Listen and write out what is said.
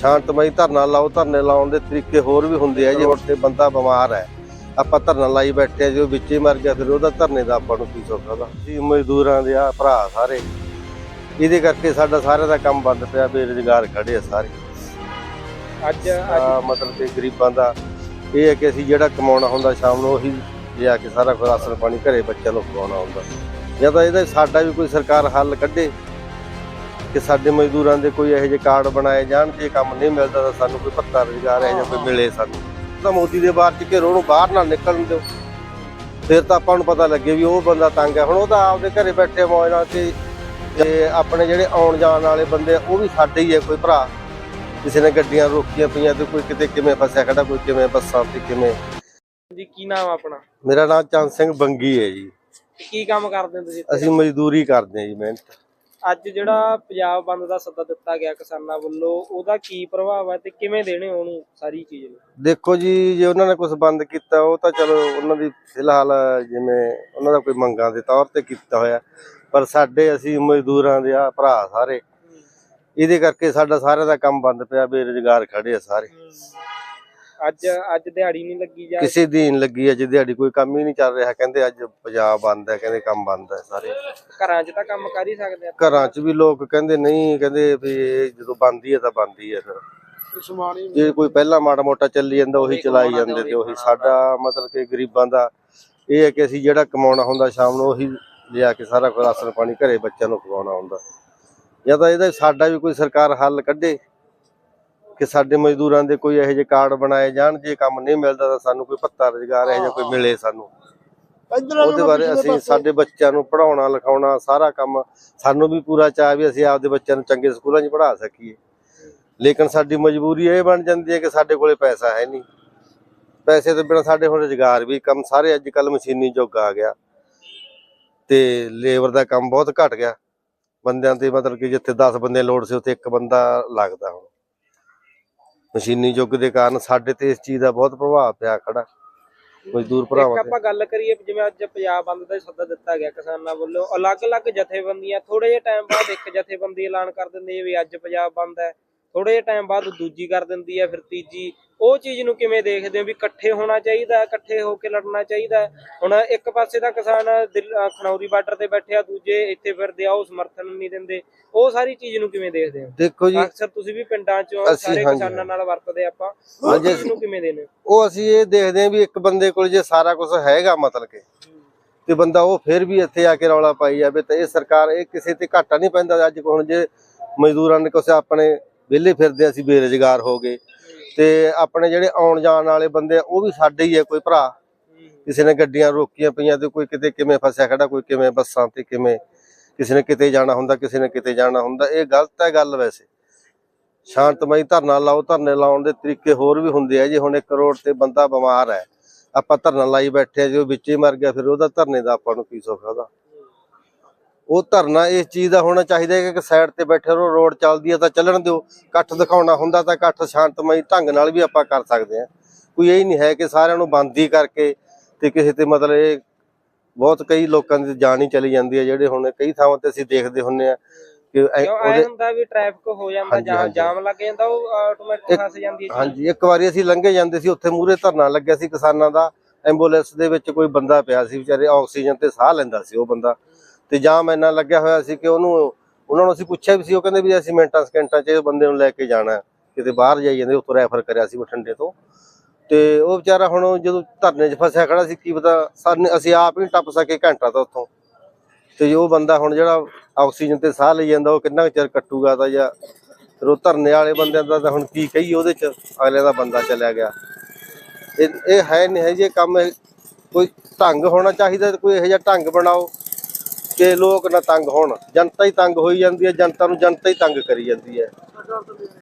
ਸ਼ਾਂਤਮਈ ਧਰਨਾ ਲਾਓ ਧਰਨੇ ਲਾਉਣ ਦੇ ਤਰੀਕੇ ਹੋਰ ਵੀ ਹੁੰਦੇ ਆ ਜੇ ਹੁਣ ਤੇ ਬੰਦਾ ਬਿਮਾਰ ਹੈ। ਆਪਾਂ ਧਰਨਾ ਲਾਈ ਬੈਠੇ ਆ ਜੋ ਵਿੱਚ ਹੀ ਮਰ ਗਿਆ ਫਿਰ ਉਹਦਾ ਧਰਨੇ ਦਾ ਆਪਾਂ ਨੂੰ ਕੀ ਸੋਚਦਾ ਸੀ ਮਜ਼ਦੂਰਾਂ ਦੇ ਆ ਭਰਾ ਸਾਰੇ। ਇਹਦੇ ਕਰਕੇ ਸਾਡਾ ਸਾਰਿਆਂ ਦਾ ਕੰਮ ਬੰਦ ਪਿਆ ਬੇਰੁਜ਼ਗਾਰ ਖੜੇ ਆ ਸਾਰੇ। ਅੱਜ ਆ ਮਤਲਬ ਕਿ ਗਰੀਬਾਂ ਦਾ ਇਹ ਹੈ ਕਿ ਅਸੀਂ ਜਿਹੜਾ ਕਮਾਉਣਾ ਹੁੰਦਾ ਸ਼ਾਮ ਨੂੰ ਉਹੀ ਲਿਆ ਕੇ ਸਾਰਾ ਕੁਝ ਰਾਸ਼ਨ ਪਾਣੀ ਘਰੇ ਬੱਚਿਆਂ ਨੂੰ ਖਵਾਉਣਾ ਹੁੰਦਾ। ਜਾਂ ਤਾਂ ਇਹਦਾ ਸਾਡਾ ਵੀ ਕੋਈ ਸਰਕਾਰ ਹੱਲ ਕੱਢੇ ਕਿ ਸਾਡੇ ਮਜ਼ਦੂਰਾਂ ਦੇ ਕੋਈ ਇਹੋ ਜਿਹੇ ਕਾਰਡ ਬਣਾਏ ਜਾਣ ਜੇ ਕੰਮ ਨਹੀਂ ਮਿਲਦਾ ਤਾਂ ਸਾਨੂੰ ਕੋਈ ਪੱਤਾ ਰੁਜ਼ਗਾਰ ਹੈ ਜਾਂ ਕੋਈ ਮਿਲੇ ਸਾਨੂੰ। ਤਾਂ ਮੋਦੀ ਦੇ ਬਾਹਰ ਚ ਘੇਰੋ ਨੂੰ ਬਾਹਰ ਨਾ ਨਿਕਲਣ ਦਿਓ। ਫਿਰ ਤਾਂ ਆਪਾਂ ਨੂੰ ਪਤਾ ਲੱਗੇ ਵੀ ਉਹ ਬੰਦਾ ਤੰਗ ਹੈ। ਹੁਣ ਉਹ ਤਾਂ ਆਪਦੇ ਘਰੇ ਬੈਠੇ ਮੌਜ ਨਾਲ ਤੇ ਤੇ ਆਪਣੇ ਜਿਹੜੇ ਆਉਣ ਜਾਣ ਵਾਲੇ ਬੰਦੇ ਉਹ ਵੀ ਸਾਡੇ ਹੀ ਹੈ ਕੋਈ ਭਰਾ। ਕਿਸੇ ਨੇ ਗੱਡੀਆਂ ਰੋਕੀਆਂ ਪਈਆਂ ਤੇ ਕੋਈ ਕਿਤੇ ਕਿਵੇਂ ਫਸਿਆ ਖੜਾ ਕੋਈ ਕਿਵੇਂ ਬੱਸਾਂ ਤੇ ਕਿਵੇਂ। ਜੀ ਕੀ ਨਾਮ ਆਪਣਾ? ਮੇਰਾ ਨਾਮ ਚੰਦ ਸਿੰਘ ਬੰਗੀ ਹੈ ਜੀ। ਕੀ ਕੰਮ ਕਰਦੇ ਹੋ ਤੁਸੀਂ? ਅਸੀਂ ਮਜ਼ਦੂਰੀ ਕਰਦੇ ਹਾਂ ਜੀ ਮਿਹਨਤ। ਅੱਜ ਜਿਹੜਾ ਪੰਜਾਬ ਬੰਦ ਦਾ ਸੱਦਾ ਦਿੱਤਾ ਗਿਆ ਕਿਸਾਨਾਂ ਵੱਲੋਂ ਉਹਦਾ ਕੀ ਪ੍ਰਭਾਵ ਹੈ ਤੇ ਕਿਵੇਂ ਦੇਣੇ ਉਹਨੂੰ ਸਾਰੀ ਚੀਜ਼ ਨੂੰ? ਦੇਖੋ ਜੀ ਜੇ ਉਹਨਾਂ ਨੇ ਕੁਝ ਬੰਦ ਕੀਤਾ ਉਹ ਤਾਂ ਚਲੋ ਉਹਨਾਂ ਦੀ ਫਿਲਹਾਲ ਜਿਵੇਂ ਉਹਨਾਂ ਦਾ ਕੋਈ ਮੰਗਾਂ ਦੇ ਤੌਰ ਤੇ ਕੀਤਾ ਹੋਇਆ ਪਰ ਸਾਡੇ ਅਸੀਂ ਮਜ਼ਦੂਰਾਂ ਦੇ ਆ ਭਰਾ ਸਾਰੇ। ਇਹਦੇ ਕਰਕੇ ਸਾਡਾ ਸਾਰਿਆਂ ਦਾ ਕੰਮ ਬੰਦ ਪਿਆ ਬੇਰੁਜ਼ਗਾਰ ਖੜੇ ਆ ਸਾਰੇ। ਅੱਜ ਅੱਜ ਦਿਹਾੜੀ ਨਹੀਂ ਲੱਗੀ ਜਾ ਕਿਸੇ ਦੀ ਨਹੀਂ ਲੱਗੀ ਅੱਜ ਦਿਹਾੜੀ ਕੋਈ ਕੰਮ ਹੀ ਨਹੀਂ ਚੱਲ ਰਿਹਾ। ਕਹਿੰਦੇ ਅੱਜ ਪੰਜਾਬ ਬੰਦ ਹੈ ਕਹਿੰਦੇ ਕੰਮ ਬੰਦ ਹੈ ਸਾਰੇ। ਘਰਾਂ 'ਚ ਤਾਂ ਕੰਮ ਕਰ ਹੀ ਸਕਦੇ ਆ। ਘਰਾਂ 'ਚ ਵੀ ਲੋਕ ਕਹਿੰਦੇ ਨਹੀਂ ਕਹਿੰਦੇ ਵੀ ਇਹ ਜਦੋਂ ਬੰਦ ਹੀ ਹੈ ਤਾਂ ਬੰਦ ਹੀ ਹੈ ਫਿਰ। ਜੇ ਕੋਈ ਪਹਿਲਾਂ ਮਾੜਾ ਮੋਟਾ ਚੱਲੀ ਜਾਂਦਾ ਉਹੀ ਚਲਾਈ ਜਾਂਦੇ ਤੇ ਉਹੀ ਸਾਡਾ ਮਤਲਬ ਕਿ ਗਰੀਬਾਂ ਦਾ ਇਹ ਹੈ ਕਿ ਅਸੀਂ ਜਿਹੜਾ ਕਮਾਉਣਾ ਹੁੰਦਾ ਸ਼ਾਮ ਨੂੰ ਉਹੀ ਲਿਆ ਕੇ ਸਾਰਾ ਕੁਝ ਰਾਸ਼ਨ ਪਾਣੀ ਘਰੇ ਬੱਚਿਆਂ ਨੂੰ ਖਵਾਉਣਾ ਹੁੰਦਾ। ਜਾਂ ਤਾਂ ਇਹਦਾ ਸਾਡਾ ਵੀ ਕੋਈ ਸਰਕਾਰ ਹੱਲ ਕੱਢੇ। ਕਿ ਸਾਡੇ ਮਜ਼ਦੂਰਾਂ ਦੇ ਕੋਈ ਇਹੋ ਜਿਹੇ ਕਾਰਡ ਬਣਾਏ ਜਾਣ ਜੇ ਕੰਮ ਨਹੀਂ ਮਿਲਦਾ ਤਾਂ ਸਾਨੂੰ ਕੋਈ ਪੱਤਾ ਰੁਜ਼ਗਾਰ ਇਹੋ ਜਿਹਾ ਕੋਈ ਮਿਲੇ ਸਾਨੂੰ। ਉਹਦੇ ਬਾਰੇ ਅਸੀਂ ਸਾਡੇ ਬੱਚਿਆਂ ਨੂੰ ਪੜਾਉਣਾ ਲਿਖਾਉਣਾ ਸਾਰਾ ਕੰਮ ਸਾਨੂੰ ਵੀ ਪੂਰਾ ਚਾਹ ਵੀ ਅਸੀਂ ਆਪਦੇ ਬੱਚਿਆਂ ਨੂੰ ਚੰਗੇ ਸਕੂਲਾਂ 'ਚ ਪੜ੍ਹਾ ਸਕੀਏ। ਲੇਕਿਨ ਸਾਡੀ ਮਜਬੂਰੀ ਇਹ ਬਣ ਜਾਂਦੀ ਹੈ ਕਿ ਸਾਡੇ ਕੋਲੇ ਪੈਸਾ ਹੈ ਨਹੀਂ। ਪੈਸੇ ਤੋਂ ਬਿਨਾਂ ਸਾਡੇ ਹੁਣ ਰੁਜ਼ਗਾਰ ਵੀ ਕੰਮ ਸਾਰੇ ਅੱਜ ਕੱਲ ਮਸ਼ੀਨੀ ਯੁੱਗ ਆ ਗਿਆ। ਤੇ ਲੇਬਰ ਦਾ ਕੰਮ ਬਹੁਤ ਘਟ ਗਿਆ। ਬੰਦਿਆਂ ਤੇ ਮਤਲਬ ਕਿ ਜਿੱਥੇ 10 ਬੰਦੇ ਲੋੜ ਸੀ ਉੱਥੇ ਇੱਕ ਬੰਦਾ ਲੱਗਦਾ ਹੁਣ। ਮਸ਼ੀਨੀ ਯੁੱਗ ਦੇ ਕਾਰਨ ਸਾਡੇ ਤੇ ਇਸ ਚੀਜ਼ ਦਾ ਬਹੁਤ ਪ੍ਰਭਾਵ ਪਿਆ ਖੜਾ। ਮਜ਼ਦੂਰ ਇੱਕ ਭਰਾਵਾਂ ਤੇ। ਆਪਾਂ ਗੱਲ ਕਰੀਏ ਜਿਵੇਂ ਅੱਜ ਪੰਜਾਬ ਬੰਦ ਦਾ ਸੱਦਾ ਦਿੱਤਾ ਗਿਆ ਕਿਸਾਨਾਂ ਵੱਲੋਂ। ਅਲੱਗ-ਅਲੱਗ ਜਥੇਬੰਦੀਆਂ ਥੋੜੇ ਜਿਹੇ ਟਾਈਮ ਬਾਅਦ ਇੱਕ ਜਥੇਬੰਦੀ ਐਲਾਨ ਕਰ ਦਿੰਦੀ ਹੈ ਵੀ ਅੱਜ ਪੰਜਾਬ ਬੰਦ ਹੈ। ਥੋੜੇ ਜਿਹੇ ਟਾਈਮ ਬਾਅਦ ਦੂਜੀ ਕਰ ਦਿੰਦੀ ਹੈ ਫਿਰ ਤੀਜੀ। ਉਹ ਚੀਜ਼ ਨੂੰ ਕਿਵੇਂ ਦੇਖਦੇ ਹੋ ਵੀ ਇਕੱਠੇ ਹੋਣਾ ਚਾਹੀਦਾ ਇਕੱਠੇ ਹੋ ਕੇ ਲੜਨਾ ਚਾਹੀਦਾ? ਹੁਣ ਇੱਕ ਪਾਸੇ ਤਾਂ ਕਿਸਾਨ ਖਨੌਰੀ ਬਾਰਡਰ ਤੇ ਬੈਠੇ ਆ ਦੂਜੇ ਇੱਥੇ ਫਿਰਦੇ ਆ ਉਹ ਸਮਰਥਨ ਨਹੀਂ ਦਿੰਦੇ। ਉਹ ਸਾਰੀ ਚੀਜ਼ ਨੂੰ ਕਿਵੇਂ ਦੇਖਦੇ ਹੋ? ਦੇਖੋ ਜੀ ਅਕਸਰ ਤੁਸੀਂ ਵੀ ਪਿੰਡਾਂ ਚੋਂ ਅਸੀਂ- ਸਾਰੇ ਕਿਸਾਨਾਂ ਨਾਲ ਵਰਤਦੇ ਆਪਾਂ। ਉਹ ਚੀਜ਼ ਨੂੰ ਕਿਵੇਂ ਦੇਨੇ ਉਹ ਅਸੀਂ ਇਹ ਦੇਖਦੇ ਹਾਂ ਵੀ ਇੱਕ ਬੰਦੇ ਕੋਲ ਜੇ ਸਾਰਾ ਕੁਝ ਹੈਗਾ ਮਤਲਬ ਕਿ ਤੇ ਬੰਦਾ ਉਹ ਫਿਰ ਵੀ ਇੱਥੇ ਆ ਕੇ ਰੌਲਾ ਪਾਈ ਜਾਵੇ ਤਾਂ ਇਹ ਸਰਕਾਰ ਇਹ ਕਿਸੇ ਤੇ ਘਾਟਾ ਨਹੀਂ ਪੈਂਦਾ। ਅੱਜ ਹੁਣ ਜੇ ਮਜ਼ਦੂਰਾਂ ਨੇ ਕੁਛ ਆਪਣੇ ਵਿਹਲੇ ਫਿਰਦੇ ਅਸੀਂ ਬੇਰੁਜ਼ਗਾਰ ਹੋ ਗਏ। ਤੇ ਆਪਣੇ ਜਿਹੜੇ ਆਉਣ ਜਾਣ ਵਾਲੇ ਬੰਦੇ ਆ, ਉਹ ਵੀ ਸਾਡੇ ਹੀ ਹੈ ਕੋਈ ਭਰਾ। ਕਿਸੇ ਨੇ ਗੱਡੀਆਂ ਰੋਕੀਆਂ ਪਈਆਂ ਤੇ ਕੋਈ ਕਿਤੇ ਕਿਵੇਂ ਫਸਿਆ ਖੜਾ, ਕੋਈ ਕਿਵੇਂ ਬੱਸਾਂ ਤੇ ਕਿਵੇਂ ਕਿਸੇ ਨੇ ਕਿਤੇ ਜਾਣਾ ਹੁੰਦਾ, ਕਿਸੇ ਨੇ ਕਿਤੇ ਜਾਣਾ ਹੁੰਦਾ, ਇਹ ਗਲਤ ਹੈ ਗੱਲ ਵੈਸੇ। ਸ਼ਾਂਤਮਈ ਧਰਨਾ ਲਾਓ, ਧਰਨੇ ਲਾਉਣ ਦੇ ਤਰੀਕੇ ਹੋਰ ਵੀ ਹੁੰਦੇ ਆ ਜੇ। ਹੁਣ ਇੱਕ ਕਰੋੜ ਤੇ ਬੰਦਾ ਬਿਮਾਰ ਹੈ, ਆਪਾਂ ਧਰਨਾ ਲਾਈ ਬੈਠੇ ਆ, ਜੋ ਵਿੱਚ ਹੀ ਮਰ ਗਿਆ, ਫਿਰ ਉਹਦਾ ਧਰਨੇ ਦਾ ਆਪਾਂ ਨੂੰ ਕੀ ਸੁੱਖ ਉਹਦਾ? ਉਹ ਧਰਨਾ ਇਸ ਚੀਜ਼ ਦਾ ਹੋਣਾ ਚਾਹੀਦਾ ਹੈ ਕਿ ਇੱਕ ਸਾਈਡ ਤੇ ਬੈਠੇ ਰਹੋ ਰੋਡ ਚੱਲਦੀ ਹੈ ਤਾਂ ਚੱਲਣ ਦਿਓ ਇਕੱਠ ਦਿਖਾਉਣਾ ਹੁੰਦਾ ਤਾਂ ਇਕੱਠ ਸ਼ਾਂਤਮਈ ਢੰਗ ਨਾਲ ਵੀ ਆਪਾਂ ਕਰ ਸਕਦੇ ਹਾਂ। ਕੋਈ ਇਹ ਨਹੀਂ ਹੈ ਕਿ ਸਾਰਿਆਂ ਨੂੰ ਬੰਦ ਹੀ ਕਰਕੇ ਤੇ ਕਿਸੇ ਤੇ ਮਤਲਬ ਇਹ ਬਹੁਤ ਕਈ ਲੋਕਾਂ ਦੀ ਜਾਨ ਹੀ ਚਲੀ ਜਾਂਦੀ ਹੈ ਜਿਹੜੇ ਹੁਣ ਕਈ ਥਾਵਾਂ ਤੇ ਅਸੀਂ ਦੇਖਦੇ ਹੁੰਨੇ ਆ ਕਿ ਐ- ਹੁੰਦਾ ਵੀ ਟ੍ਰੈਫਿਕ ਹੋ ਜਾਂਦਾ ਹਾਂਜੀ, ਜਾਮ ਲੱਗ ਜਾਂਦਾ ਉਹ ਆਟੋਮੈਟਿਕ ਫਸ ਜਾਂਦੀ ਹੈ। ਹਾਂਜੀ ਇੱਕ ਵਾਰੀ ਅਸੀਂ ਲੰਘੇ ਜਾਂਦੇ ਸੀ ਉੱਥੇ ਮੂਰੇ ਧਰਨਾ ਲੱਗਿਆ ਸੀ ਕਿਸਾਨਾਂ ਦਾ ਐਂਬੂਲੈਂਸ ਦੇ ਵਿੱਚ ਕੋਈ ਬੰਦਾ ਪਿਆ ਸੀ ਵਿਚਾਰੇ ਆਕਸੀਜਨ ਤੇ ਸਾਹ ਲੈਂਦਾ ਸੀ ਉਹ ਬੰਦਾ। ਤੇ ਜਾਮ ਇੰਨਾ ਲੱਗਿਆ ਹੋਇਆ ਸੀ ਕਿ ਉਹਨੂੰ, ਉਹਨਾਂ ਨੂੰ ਅਸੀਂ ਪੁੱਛਿਆ ਵੀ ਸੀ, ਉਹ ਕਹਿੰਦੇ ਵੀ ਅਸੀਂ ਮਿੰਟਾਂ ਸਕਿੰਟਾਂ 'ਚ ਇਹ ਬੰਦੇ ਨੂੰ ਲੈ ਕੇ ਜਾਣਾ ਕਿਤੇ ਬਾਹਰ ਜਾਈ ਜਾਂਦੇ, ਉੱਥੋਂ ਰੈਫਰ ਕਰਿਆ ਸੀ ਬਠਿੰਡੇ ਤੋਂ। ਤੇ ਉਹ ਵਿਚਾਰਾ ਹੁਣ ਜਦੋਂ ਧਰਨੇ 'ਚ ਫਸਿਆ ਖੜਾ ਸੀ, ਕੀ ਪਤਾ ਸਾਨੂੰ, ਅਸੀਂ ਆਪ ਹੀ ਨੀ ਟੱਪ ਸਕੇ ਘੰਟਾ ਤਾਂ ਉੱਥੋਂ। ਤੇ ਉਹ ਬੰਦਾ ਹੁਣ ਜਿਹੜਾ ਆਕਸੀਜਨ ਤੇ ਸਾਹ ਲਈ ਜਾਂਦਾ, ਉਹ ਕਿੰਨਾ ਕੁ ਚਿਰ ਕੱਟੂਗਾ ਤਾਂ ਜਾਂ ਫਿਰ ਉਹ ਧਰਨੇ ਵਾਲੇ ਬੰਦਿਆਂ ਦਾ ਤਾਂ ਹੁਣ ਕੀ ਕਹੀਏ, ਉਹਦੇ 'ਚ ਅਗਲੇ ਦਾ ਬੰਦਾ ਚਲਿਆ ਗਿਆ। ਇਹ ਇਹ ਹੈ ਨਹੀਂ ਹੈ ਜੀ ਕੰਮ, ਕੋਈ ਢੰਗ ਹੋਣਾ ਚਾਹੀਦਾ, ਕੋਈ ਇਹੋ ਜਿਹਾ ਢੰਗ ਬਣਾਓ। ਕਿ ਲੋਕ ਨਾ ਤੰਗ ਹੋਣ, ਜਨਤਾ ਹੀ ਤੰਗ ਹੋਈ ਜਾਂਦੀ ਹੈ, ਜਨਤਾ ਨੂੰ ਜਨਤਾ ਹੀ ਤੰਗ ਕਰੀ ਜਾਂਦੀ ਹੈ।